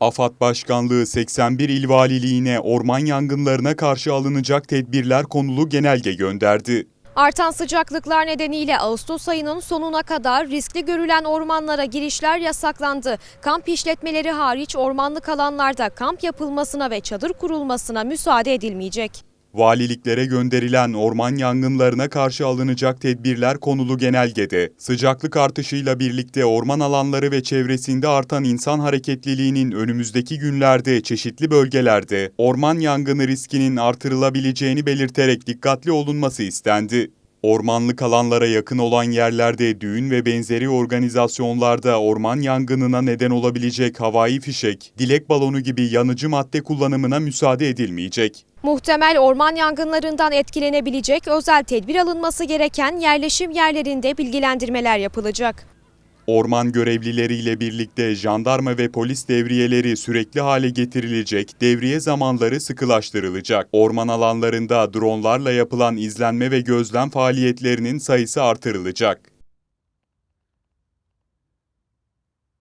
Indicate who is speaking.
Speaker 1: AFAD Başkanlığı 81 il valiliğine orman yangınlarına karşı alınacak tedbirler konulu genelge gönderdi.
Speaker 2: Artan sıcaklıklar nedeniyle Ağustos ayının sonuna kadar riskli görülen ormanlara girişler yasaklandı. Kamp işletmeleri hariç ormanlık alanlarda kamp yapılmasına ve çadır kurulmasına müsaade edilmeyecek.
Speaker 1: Valiliklere gönderilen orman yangınlarına karşı alınacak tedbirler konulu genelgede, sıcaklık artışıyla birlikte orman alanları ve çevresinde artan insan hareketliliğinin önümüzdeki günlerde çeşitli bölgelerde orman yangını riskinin artırılabileceğini belirterek dikkatli olunması istendi. Ormanlık alanlara yakın olan yerlerde düğün ve benzeri organizasyonlarda orman yangınına neden olabilecek havai fişek, dilek balonu gibi yanıcı madde kullanımına müsaade edilmeyecek.
Speaker 2: Muhtemel orman yangınlarından etkilenebilecek özel tedbir alınması gereken yerleşim yerlerinde bilgilendirmeler yapılacak.
Speaker 1: Orman görevlileriyle birlikte jandarma ve polis devriyeleri sürekli hale getirilecek, devriye zamanları sıkılaştırılacak. Orman alanlarında dronlarla yapılan izlenme ve gözlem faaliyetlerinin sayısı artırılacak.